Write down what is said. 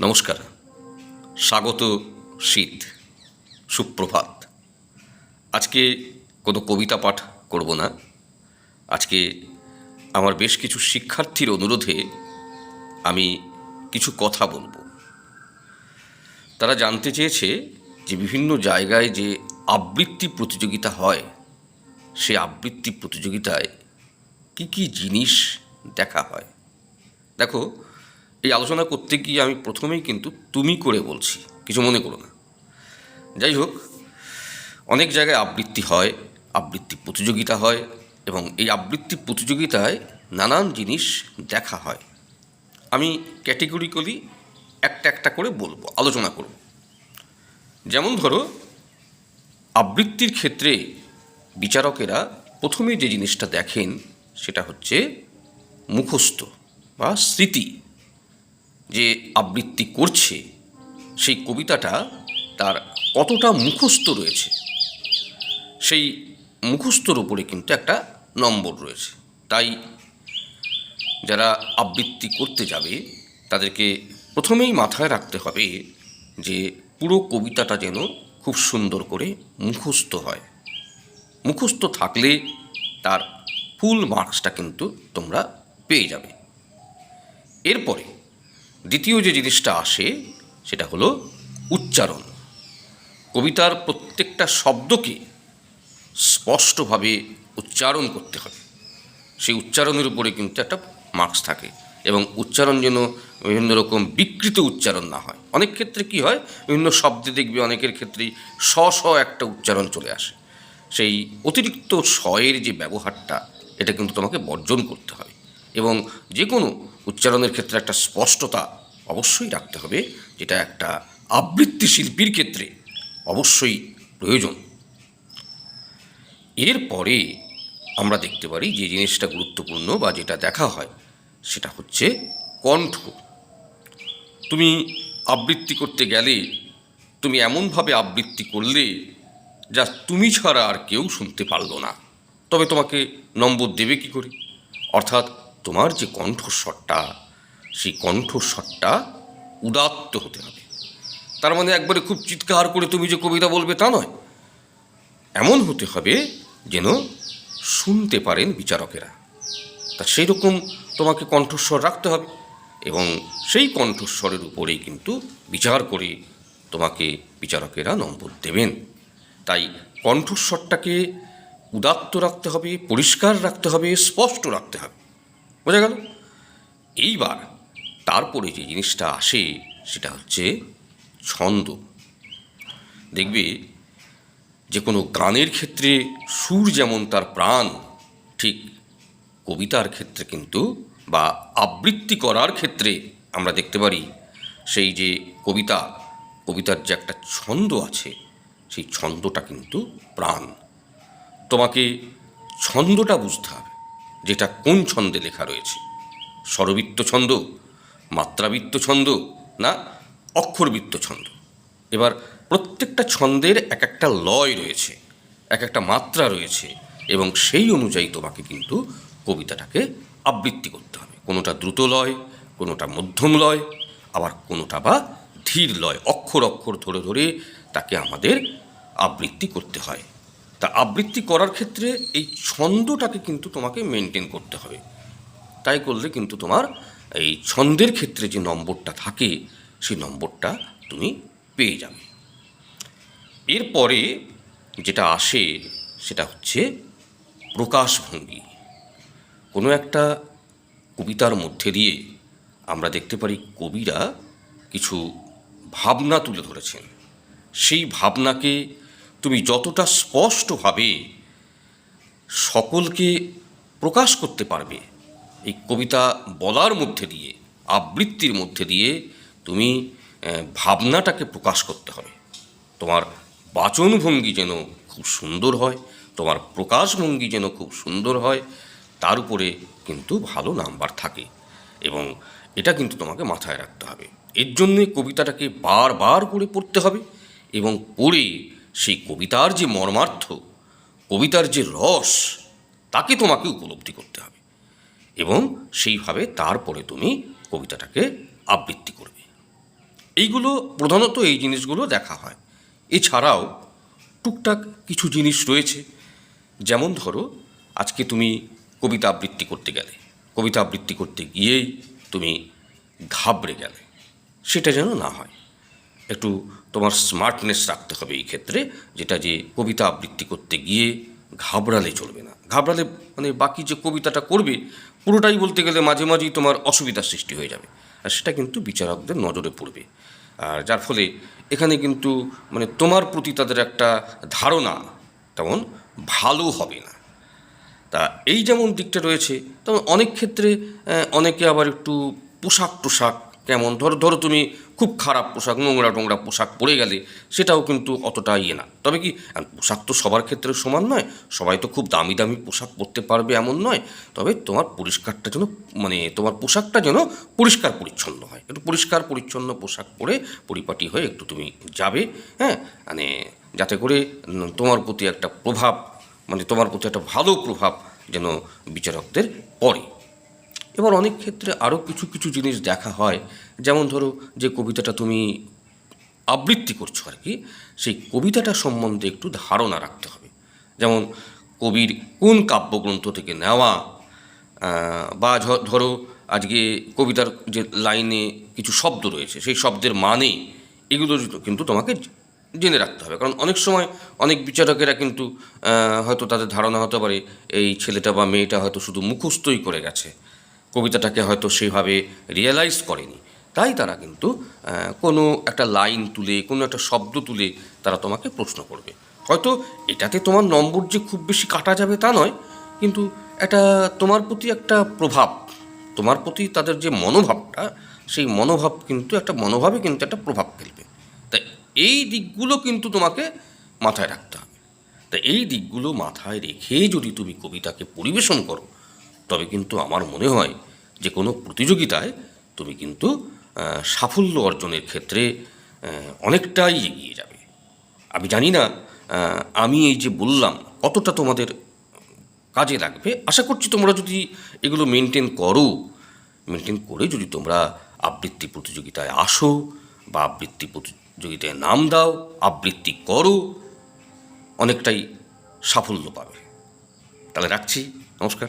নমস্কার। স্বাগত শীত, সুপ্রভাত। আজকে কোনো কবিতা পাঠ করব না। আজকে আমার বেশ কিছু শিক্ষার্থীর অনুরোধে আমি কিছু কথা বলব। তারা জানতে চেয়েছে যে বিভিন্ন জায়গায় যে আবৃত্তি প্রতিযোগিতা হয়, সে আবৃত্তি প্রতিযোগিতায় কি কি জিনিস দেখা হয়। দেখো এই আলোচনা করতে গিয়ে আমি প্রথমেই কিন্তু তুমি করে বলছি, কিছু মনে করো না। যাই হোক, অনেক জায়গায় আবৃত্তি হয়, আবৃত্তি প্রতিযোগিতা হয় এবং এই আবৃত্তি প্রতিযোগিতায় নানান জিনিস দেখা হয়। আমি ক্যাটেগরিক্যালি একটা একটা করে বলব, আলোচনা করব। যেমন ধরো, আবৃত্তির ক্ষেত্রে বিচারকেরা প্রথমে যে জিনিসটা দেখেন সেটা হচ্ছে মুখস্থ বা স্মৃতি। যে আবৃত্তি করছে, সেই কবিতাটা তার কতটা মুখস্থ রয়েছে, সেই মুখস্থর উপরে কিন্তু একটা নম্বর রয়েছে। তাই যারা আবৃত্তি করতে যাবে, তাদেরকে প্রথমেই মাথায় রাখতে হবে যে পুরো কবিতাটা যেন খুব সুন্দর করে মুখস্থ হয়। মুখস্থ থাকলে তার ফুল মার্কসটা কিন্তু তোমরা পেয়ে যাবে। এরপরে দ্বিতীয় যে জিনিসটা আসে, সেটা হলো উচ্চারণ। কবিতার প্রত্যেকটা শব্দকে স্পষ্টভাবে উচ্চারণ করতে হবে। সেই উচ্চারণের উপরে কিন্তু একটা মার্কস থাকে এবং উচ্চারণ যেন বিভিন্ন রকম বিকৃত উচ্চারণ না হয়। অনেক ক্ষেত্রে কি হয়, বিভিন্ন শব্দে দেখবে অনেকের ক্ষেত্রেই স স একটা উচ্চারণ চলে আসে। সেই অতিরিক্ত স্বয়ের যে ব্যবহারটা, এটা কিন্তু তোমাকে বর্জন করতে হবে এবং যে কোনো উচ্চারণের ক্ষেত্রে একটা স্পষ্টতা অবশ্যই রাখতে হবে, যেটা একটা আবৃত্তি শিল্পীর ক্ষেত্রে অবশ্যই প্রয়োজন। এরপরে আমরা দেখতে পারি যে জিনিসটা গুরুত্বপূর্ণ বা যেটা দেখা হয়, সেটা হচ্ছে কণ্ঠ। তুমি আবৃত্তি করতে গেলে, তুমি এমনভাবে আবৃত্তি করলে যা তুমি ছাড়া আর কেউ শুনতে পারল না। তবে তোমাকে নম্বর দেবে কি করে? অর্থাৎ তোমার যে কণ্ঠস্বরটা সেই কণ্ঠস্বরটা উদাত্ত হতে হবে। তার মানে একবারে খুব চিৎকার করে তুমি যে কবিতা বলবে তা নয়। এমন হতে হবে যেন শুনতে পারেন বিচারকেরা। তা সেই রকম তোমাকে কণ্ঠস্বর রাখতে হবে এবং সেই কণ্ঠস্বরের উপরেই কিন্তু বিচার করে তোমাকে বিচারকেরা নম্বর দেবেন। তাই কণ্ঠস্বরটাকে উদাত্ত রাখতে হবে, পরিষ্কার রাখতে হবে, স্পষ্ট রাখতে হবে। বোঝা গেল? এইবার তারপরে যে জিনিসটা আসে সেটা হচ্ছে ছন্দ। দেখবে যে কোনো গানের ক্ষেত্রে সুর যেমন তার প্রাণ, ঠিক কবিতার ক্ষেত্রে কিন্তু বা আবৃত্তি করার ক্ষেত্রে আমরা দেখতে পারি সেই যে কবিতা, কবিতার যে একটা ছন্দ আছে, সেই ছন্দটা কিন্তু প্রাণ। তোমাকে ছন্দটা বুঝতে হবে, যেটা কোন ছন্দে লেখা রয়েছে। স্বরবৃত্ত ছন্দ মাত্রাবৃত্ত ছন্দ না অক্ষরবৃত্ত ছন্দ। এবার প্রত্যেকটা ছন্দের এক একটা লয় রয়েছে এক একটা মাত্রা রয়েছে এবং সেই অনুযায়ী তোমাকে কিন্তু কবিতাটাকে আবৃত্তি করতে হবে। কোনোটা দ্রুত লয়, কোনোটা মধ্যম লয়, আবার কোনোটা বা ধীর লয়, অক্ষর অক্ষর ধরে ধরে তাকে আমাদের আবৃত্তি করতে হয়। তা আবৃত্তি করার ক্ষেত্রে এই ছন্দটাকে কিন্তু তোমাকে মেনটেন করতে হবে। তাই করলে কিন্তু তোমার এই ছন্দের ক্ষেত্রে যে নম্বরটা থাকে, সেই নম্বরটা তুমি পেয়ে যাবে। এরপরে যেটা আসে, সেটা হচ্ছে প্রকাশভঙ্গি। কোনো একটা কবিতার মধ্যে দিয়ে আমরা দেখতে পারি কবিরা কিছু ভাবনা তুলে ধরেছেন। সেই ভাবনাকে তুমি যতটা স্পষ্টভাবে সকলকে প্রকাশ করতে পারবে এই কবিতা বলার মধ্যে দিয়ে, আবৃত্তির মধ্যে দিয়ে তুমি ভাবনাটাকে প্রকাশ করতে হবে। তোমার বাচনভঙ্গি যেন খুব সুন্দর হয়, তোমার প্রকাশভঙ্গি যেন খুব সুন্দর হয়, তার উপরে কিন্তু ভালো নাম্বার থাকে এবং এটা কিন্তু তোমাকে মাথায় রাখতে হবে। এর জন্যে কবিতাটাকে বারবার করে পড়তে হবে এবং পড়ে সেই কবিতার যে মর্মার্থ, কবিতার যে রস, তাকে তোমাকে উপলব্ধি করতে হবে। এবং সেইভাবে তারপরে তুমি কবিতাটাকে আবৃত্তি করবে। এইগুলো প্রধানত এই জিনিসগুলো দেখা হয়। এছাড়াও টুকটাক কিছু জিনিস রয়েছে। যেমন ধরো, আজকে তুমি কবিতা আবৃত্তি করতে গেলে। কবিতা আবৃত্তি করতে গিয়েই তুমি ঘাবড়ে গেলে। সেটা যেন না হয়। একটু তোমার স্মার্টনেস রাখতে হবে এই ক্ষেত্রে, যেটা যে কবিতা আবৃত্তি করতে গিয়ে ঘাবড়ালে চলবে না। ঘাবড়ালে মানে বাকি যে কবিতাটা করবে, পুরোটাই বলতে গেলে মাঝে মাঝেই তোমার অসুবিধার সৃষ্টি হয়ে যাবে। আর সেটা কিন্তু বিচারকদের নজরে পড়বে। আর যার ফলে এখানে কিন্তু মানে তোমার প্রতি তাদের একটা ধারণা তেমন ভালো হবে না। তা এই যেমন দিকটা রয়েছে, তেমন অনেক ক্ষেত্রে অনেকে আবার একটু পোশাক টোশাক কেমন? ধরো ধরো তুমি খুব খারাপ পোশাক, নোংরা টোংরা পোশাক পরে গেলে সেটাও কিন্তু অতটা ইয়ে না। তবে কি পোশাক তো সবার ক্ষেত্রে সমান নয়, সবাই তো খুব দামি দামি পোশাক পরতে পারবে এমন নয়, তবে তোমার পরিষ্কারটা যেন মানে তোমার পোশাকটা যেন পরিষ্কার পরিচ্ছন্ন হয়। একটু পরিষ্কার পরিচ্ছন্ন পোশাক পরে পরিপাটি হয়ে একটু তুমি যাবে হ্যাঁ? মানে যাতে করে তোমার প্রতি একটা প্রভাব মানে তোমার প্রতি একটা ভালো প্রভাব যেন বিচারকদের পড়ে। এবার অনেক ক্ষেত্রে আরও কিছু কিছু জিনিস দেখা হয়। যেমন ধরো, যে কবিতাটা তুমি আবৃত্তি করছ আর কি, সেই কবিতাটা সম্বন্ধে একটু ধারণা রাখতে হবে। যেমন, কবির কোন কাব্যগ্রন্থ থেকে নেওয়া বা ধরো, আজকে কবিতার যে লাইনে কিছু শব্দ রয়েছে, সেই শব্দের মানে এগুলো কিন্তু তোমাকে জেনে রাখতে হবে। কারণ অনেক সময় অনেক বিচারকেরা কিন্তু হয়তো তাদের ধারণা হতে পারে, এই ছেলেটা বা মেয়েটা হয়তো শুধু মুখস্থই করে গেছে। কবিতাটাকে হয়তো সেভাবে রিয়েলাইজ করেনি। তাই তারা কিন্তু কোনো একটা লাইন তুলে, কোনো একটা শব্দ তুলে তারা তোমাকে প্রশ্ন করবে। হয়তো এটাতে তোমার নম্বর যে খুব বেশি কাটা যাবে তা নয়, কিন্তু এটা তোমার প্রতি একটা প্রভাব, তোমার প্রতি তাদের যে মনোভাবটা, সেই মনোভাব কিন্তু একটা, মনোভাবে কিন্তু একটা প্রভাব ফেলবে। তাই এই দিকগুলো কিন্তু তোমাকে মাথায় রাখতে হবে। তা এই দিকগুলো মাথায় রেখে যদি তুমি কবিতাকে পরিবেশন করো তবে কিন্তু আমার মনে হয় যে কোনো প্রতিযোগিতায় তুমি কিন্তু সাফল্য অর্জনের ক্ষেত্রে অনেকটাই এগিয়ে যাবে। আমি জানি না আমি এই যে বললাম কতটা তোমাদের কাজে লাগবে, আশা করছি তোমরা যদি এগুলো মেনটেন করো মেনটেন করে যদি তোমরা আবৃত্তি প্রতিযোগিতায় আসো বা আবৃত্তি প্রতিযোগিতায় নাম দাও, আবৃত্তি করো, অনেকটাই সাফল্য পাবে। তাহলে রাখছি, নমস্কার।